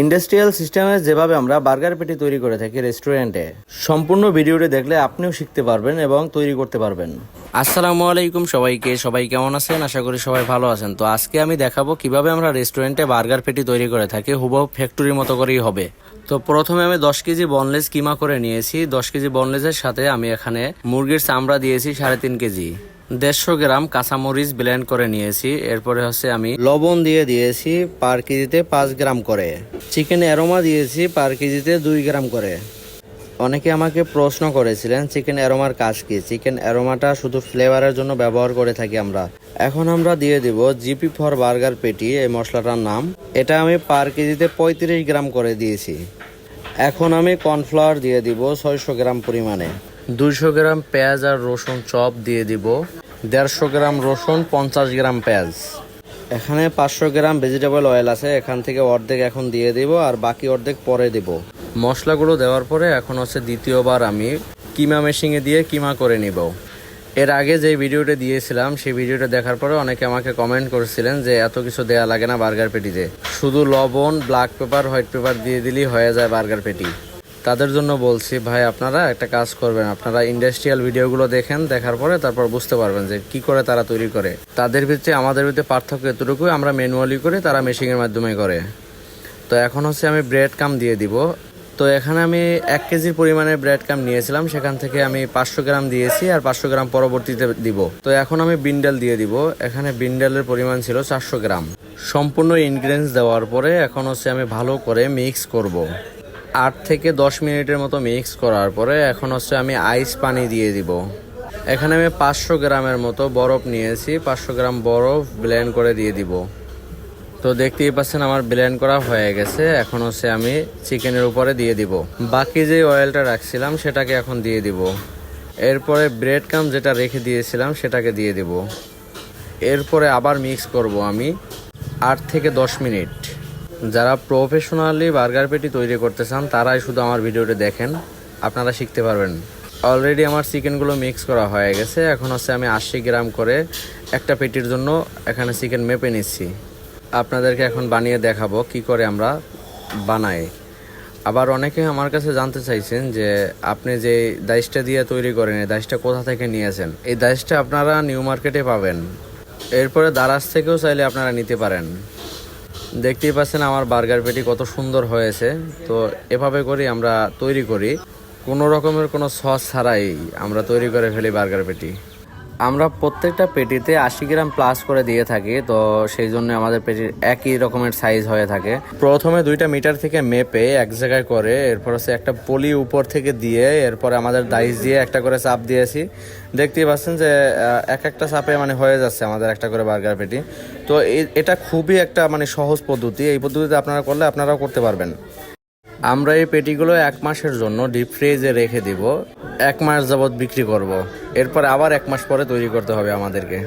Industrial সিস্টেমে যেভাবে আমরা বার্গার পেটি তৈরি করে থাকি রেস্টুরেন্টে সম্পূর্ণ ভিডিওটি দেখলে আপনিও শিখতে পারবেন এবং তৈরি করতে পারবেন। আসসালামু আলাইকুম সবাইকে, সবাই কেমন আছেন? আশা করি সবাই ভালো আছেন। তো আজকে আমি দেখাবো কীভাবে আমরা রেস্টুরেন্টে বার্গার পেটি তৈরি করে থাকি, হুবহু ফ্যাক্টরির মতো করেই হবে। তো প্রথমে আমি দশ কেজি বনলেস কিমা করে নিয়েছি। দশ কেজি বনলেসের সাথে আমি এখানে মুরগির চামড়া দিয়েছি সাড়ে তিন কেজি। দেড়শো গ্রাম কাঁচামরিচ ব্লেন্ড করে নিয়েছি। এরপরে হচ্ছে আমি লবণ দিয়ে দিয়েছি পার কেজিতে পাঁচ গ্রাম করে। চিকেন অ্যারোমা দিয়েছি পার কেজিতে দুই গ্রাম করে। অনেকে আমাকে প্রশ্ন করেছিলেন চিকেন অ্যারোমার কাজ কি? চিকেন অ্যারোমাটা শুধু ফ্লেভারের জন্য ব্যবহার করে থাকি আমরা। এখন আমরা দিয়ে দিব জিপি ফর বার্গার পেটি এই মশলাটার নাম। এটা আমি পার কেজিতে পঁয়ত্রিশ গ্রাম করে দিয়েছি। এখন আমি কর্নফ্লাওয়ার দিয়ে দিব ছয়শো গ্রাম পরিমাণে। দুইশো গ্রাম পেঁয়াজ আর রসুন চপ দিয়ে দিব। দেড়শো গ্রাম রসুন, পঞ্চাশ গ্রাম পেঁয়াজ। এখানে পাঁচশো গ্রাম ভেজিটেবল অয়েল আছে, এখান থেকে অর্ধেক এখন দিয়ে দিব আর বাকি অর্ধেক পরে দিব। মশলাগুলো দেওয়ার পরে এখন হচ্ছে দ্বিতীয়বার আমি কিমা মেশিনে দিয়ে কিমা করে নিব। এর আগে যে ভিডিওটা দিয়েছিলাম, সেই ভিডিওটা দেখার পরে অনেকে আমাকে কমেন্ট করেছিলেন যে এত কিছু দেয়া লাগে না বার্গার পেটিতে শুধু লবণ ব্ল্যাক পেপার হোয়াইট পেপার দিয়ে দিলেই হয়ে যায় বার্গার পেটি তাদের জন্য বলছি, ভাই, আপনারা একটা কাজ করবেন। আপনারা ইন্ডাস্ট্রিয়াল ভিডিওগুলো দেখেন, দেখার পরে তারপর বুঝতে পারবেন যে কি করে তারা তৈরি করে। তাদের ভিতরে আমাদের ভিতরে পার্থক্য এতটুকুই, আমরা ম্যানুয়ালি করে, তারা মেশিনের মাধ্যমে করে। তো এখন হচ্ছে আমি ব্রেড কাম দিয়ে দিব। তো এখানে আমি এক কেজির পরিমাণে ব্রেড কাম নিয়েছিলাম, সেখান থেকে আমি পাঁচশো গ্রাম দিয়েছি আর পাঁচশো গ্রাম পরবর্তীতে দিব। তো এখন আমি বিন্ডাল দিয়ে দিব। এখানে বিন্ডালের পরিমাণ ছিল চারশো গ্রাম। সম্পূর্ণ ইনগ্রিডিয়েন্টস দেওয়ার পরে এখন হচ্ছে আমি ভালো করে মিক্স করব। আট থেকে দশ মিনিটের মতো মিক্স করার পরে এখন হচ্ছে আমি আইস পানি দিয়ে দিব। এখানে আমি পাঁচশো গ্রামের মতো বরফ নিয়েছি, পাঁচশো গ্রাম বরফ ব্লেন্ড করে দিয়ে দিব। তো দেখতেই পাচ্ছেন আমার ব্লেন্ড করা হয়ে গেছে, এখন হচ্ছে আমি চিকেনের উপরে দিয়ে দিব। বাকি যে অয়েলটা রাখছিলাম সেটাকে এখন দিয়ে দিব। এরপরে ব্রেড কাম যেটা রেখে দিয়েছিলাম সেটাকে দিয়ে দিব। এরপরে আবার মিক্স করব আমি আট থেকে দশ মিনিট। যারা প্রফেশনালি বার্গার পেটি তৈরি করতে চান, তারাই শুধু আমার ভিডিওটি দেখেন। আপনারা শিখতে পারবেন। অলরেডি আমার চিকেনগুলো মিক্স করা হয়ে গেছে। এখন হচ্ছে আমি আশি গ্রাম করে একটা পেটির জন্য এখানে চিকেন মেপে নিচ্ছি। আপনাদেরকে এখন বানিয়ে দেখাবো কি করে আমরা বানাই। আবার অনেকে আমার কাছে জানতে চাইছেন যে আপনি যে দাইসটা দিয়ে তৈরি করেন, এই দাইসটা কোথা থেকে নিয়েছেন? এই দাইসটা আপনারা নিউ মার্কেটে পাবেন। এরপরে দারাজ থেকেও চাইলে আপনারা নিতে পারেন। দেখতেই পাচ্ছেন আমার বার্গার পেটি কত সুন্দর হয়েছে। তো এভাবে করি আমরা তৈরি করি। কোনো রকমের কোনো সস ছাড়াই আমরা তৈরি করে ফেলি বার্গার পেটি। আমরা প্রত্যেকটা পেটিতে আশি গ্রাম প্লাস করে দিয়ে থাকি, তো সেই জন্য আমাদের পেটির একই রকমের সাইজ হয়ে থাকে। প্রথমে দুইটা মিটার থেকে মেপে এক জায়গায় করে, এরপর হচ্ছে একটা পলি উপর থেকে দিয়ে, এরপরে আমাদের দাইস দিয়ে একটা করে চাপ দিয়েছি। দেখতেই পাচ্ছেন যে এক একটা চাপে মানে হয়ে যাচ্ছে আমাদের একটা করে বার্গার পেটি তো এটা খুবই একটা মানে সহজ পদ্ধতি। এই পদ্ধতিতে আপনারা করলে আপনারাও করতে পারবেন। আমরা এই পেটিগুলো এক মাসের জন্য ডিপ ফ্রিজে রেখে দিব। এক মাস যাবৎ বিক্রি করব। এরপর আবার এক মাস পরে তৈরি করতে হবে আমাদেরকে।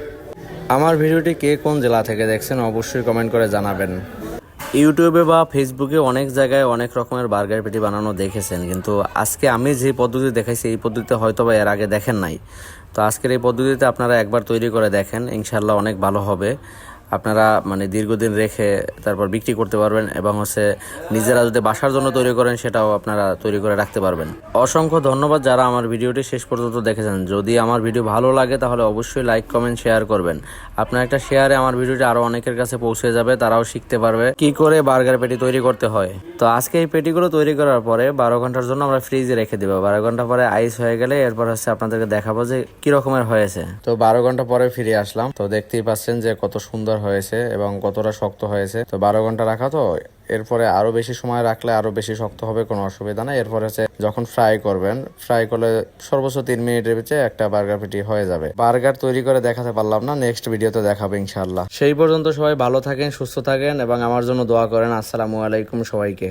আমার ভিডিওটি কে কোন জেলা থেকে দেখছেন অবশ্যই কমেন্ট করে জানাবেন। ইউটিউবে বা ফেসবুকে অনেক জায়গায় অনেক রকমের বার্গার পেটি বানানো দেখেছেন, কিন্তু আজকে আমি যে পদ্ধতি দেখাইছি, এই পদ্ধতিতে হয়তো বা এর আগে দেখেন নাই। তো আজকের এই পদ্ধতিতে আপনারা একবার তৈরি করে দেখেন ইনশাল্লাহ অনেক ভালো হবে। আপনারা মানে দীর্ঘদিন রেখে তারপর বিক্রি করতে পারবেন এবং হচ্ছে নিজেরা যদি বাসার জন্য তৈরি করেন, সেটাও আপনারা তৈরি করে রাখতে পারবেন। অসংখ্য ধন্যবাদ যারা আমার ভিডিওটি শেষ পর্যন্ত দেখেছেন। যদি আমার ভিডিও ভালো লাগে, তাহলে অবশ্যই লাইক, কমেন্ট, শেয়ার করবেন। আপনার একটা শেয়ারে আমার ভিডিওটি আরও অনেকের কাছে পৌঁছে যাবে, তারাও শিখতে পারবে কি করে বার্গার পেটি তৈরি করতে হয়। তো আজকে এই পেটিগুলো তৈরি করার পরে বারো ঘণ্টার জন্য আমরা ফ্রিজে রেখে দেবো। বারো ঘণ্টা পরে আইস হয়ে গেলে এরপর হচ্ছে আপনাদেরকে দেখাবো যে কি রকমের হয়েছে। তো বারো ঘণ্টা পরে ফিরে আসলাম। তো দেখতেই পাচ্ছেন যে কত সুন্দর হয়েছে এবং কতটা শক্ত হয়েছে। তো বারো ঘণ্টা রাখা তো, এরপরে আরও বেশি সময় রাখলে আরও বেশি শক্ত হবে, কোনো অসুবিধা নাই। এরপরে হচ্ছে যখন ফ্রাই করবেন ফ্রাই করলে সর্বোচ্চ তিন মিনিটের ভিতরে একটা বার্গার পিটি হয়ে যাবে। বার্গার তৈরি করে দেখাতে পারলাম না নেক্সট ভিডিওতে দেখাবো ইনশাল্লাহ সেই পর্যন্ত সবাই ভালো থাকেন, সুস্থ থাকেন এবং আমার জন্য দোয়া করেন। আসসালামু আলাইকুম সবাইকে।